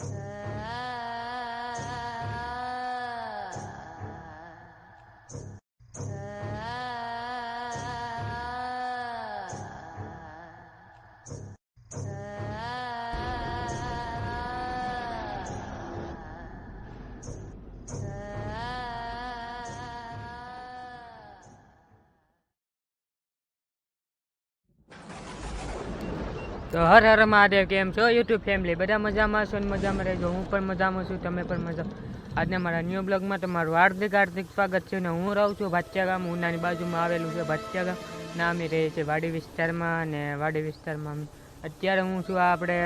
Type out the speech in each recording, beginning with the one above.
Sir. તો હર હર મહાદેવ, કેમ છો? યુટ્યુબ ફેમિલી બધા મજામાં છો ને મજામાં રહેજો. હું પણ મજામાં છું, તમે પણ મજા આજના મારા ન્યૂ બ્લોગમાં તમારું હાર્દિક હાર્દિક સ્વાગત છે ને હું રહું છું ભાટિયા ગામ ઉનાની બાજુમાં આવેલું છે ભાટિયા ગામ ના અમે રહીએ વાડી વિસ્તારમાં અને વાડી વિસ્તારમાં અત્યારે હું છું આપણે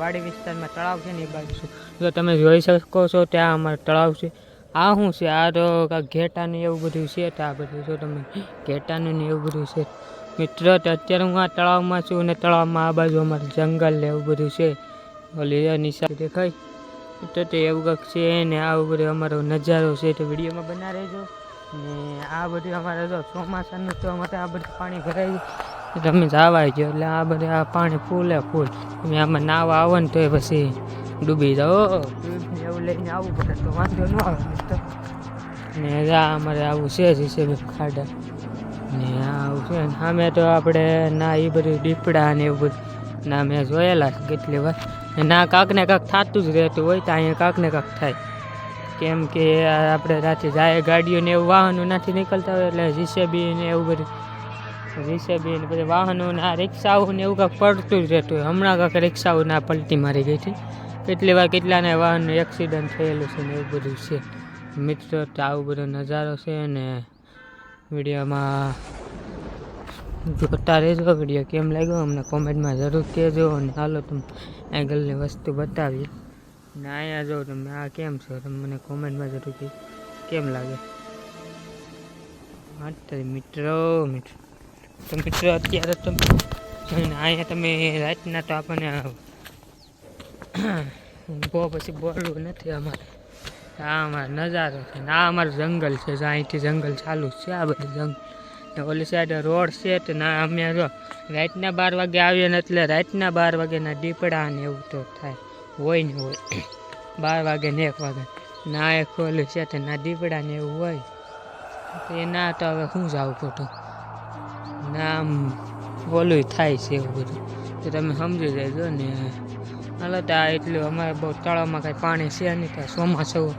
વાડી વિસ્તારમાં તળાવ છે ને એ બાજુ છું. જો તમે જોઈ શકો છો ત્યાં અમારું તળાવ છે. આ શું છે? આ તો ઘેટાનું એવું બધું છે ત્યાં બધું જો તમે ઘેટાનું ને એવું બધું છે. મિત્રો, તો અત્યારે હું આ તળાવમાં છું અને તળાવમાં આ બાજુ અમારે જંગલ ને એવું બધું છે. ઓલી નિશા દેખાય? તો તે એવું કંઈક છે ને આવું બધું અમારો નજારો છે. તો વિડીયોમાં બના રહેજો. ને આ બધું અમારે જો ચોમાસાનું તો અમારે આ બધું પાણી ભરાય. તો તમે જવાય જો એટલે આ બધું આ પાણી ફૂલે ફૂલ. તમે આમાં નાવા આવો ને તો પછી ડૂબી જાઓ. એવું લઈને આવવું પડે તો વાંધો ન આવે. ને આ અમારે આવું છે જ છે ખાડા. ને આવું છે. ને સામે તો આપણે ના એ બધું દીપડા ને એવું બધું. ના, મેં જોયેલા કેટલી વાર. ના કાંક ને કાંક થતું જ રહેતું હોય તો અહીંયા કાંક ને કાંક થાય. કેમ કે આપણે રાતે જાય ગાડીઓ ને એવું વાહનો નથી નીકળતા હોય એટલે જીસેબી ને એવું બધું. રિસેબી ને પછી વાહનો ને આ રિક્ષાઓ ને એવું કાંક પડતું જ રહેતું હોય. હમણાં કાંક રિક્ષાઓ ના પલટી મારી ગઈ હતી. કેટલી વાર કેટલાને વાહનનું એક્સિડન્ટ થયેલું છે ને એવું બધું છે. મિત્રો, તો આવું બધો નજારો છે ને વિડીયોમાં જોતા રહેજો વીડિયો કેમ લાગ્યો અમને કોમેન્ટમાં જરૂર કહેજો અને હાલો તમે એંગલની વસ્તુ બતાવીએ ને અહીંયા જો તમે આ કેમ છો? તમે મને કોમેન્ટમાં જરૂર કે કેમ લાગે? મિત્રો મિત્રો, તો મિત્રો, અત્યારે તમે અહીંયા તમે રાતના તો આપણને બહુ પછી બોલવું નથી અમારે. આ અમારો નજારો છે ને આ અમારું જંગલ છે. અહીંથી જંગલ ચાલુ છે આ બધું જંગલ. ને ઓલી સાઈડ રોડ છે તો ના અમે જો રાતના બાર વાગે આવીએ ને એટલે રાતના બાર વાગેના દીપડા ને એવું તો થાય. હોય ને હોય. બાર વાગે ને એક વાગે. ના એક ઓલું છે તો ના દીપડા ને એવું હોય. તો ના તો હવે શું જવું ખોટું? ના આમ ઓલું થાય છે એવું બધું. તો તમે સમજી જજો ને. હાલો તો આ એટલું, અમારે બહુ તળાવમાં કાંઈ પાણી છે નહીં ત્યાં ચોમાસું,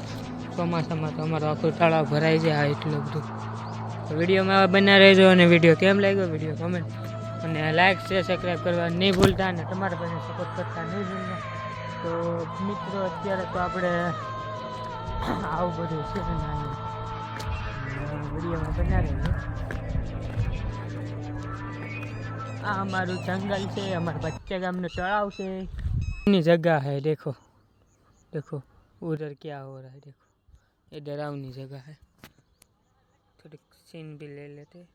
ચોમાસામાં તો અમારું આખું તળાવ ભરાઈ જાય આ એટલું બધું. વિડીયોમાં બનાવી બના રહેજો અને વીડિયો કેમ લાગ્યો? વીડિયો કમેન્ટ અને લાઈક શેર સબસ્ક્રાઈબ કરવા નહીં ભૂલતા અને તમારા પાસે સપોર્ટ કરતા નહીં ભૂલતા. તો મિત્રો, અત્યારે તો આપણે આવું બધું છે વિડીયોમાં બના રહેજો. આ અમારું જંગલ છે અમારા બચ્ચા ગામનું તળાવ છે ની जगह है देखो देखो उधर क्या हो रहा है देखो ये डरावनी जगह है थोड़ी सीन भी ले लेते हैं।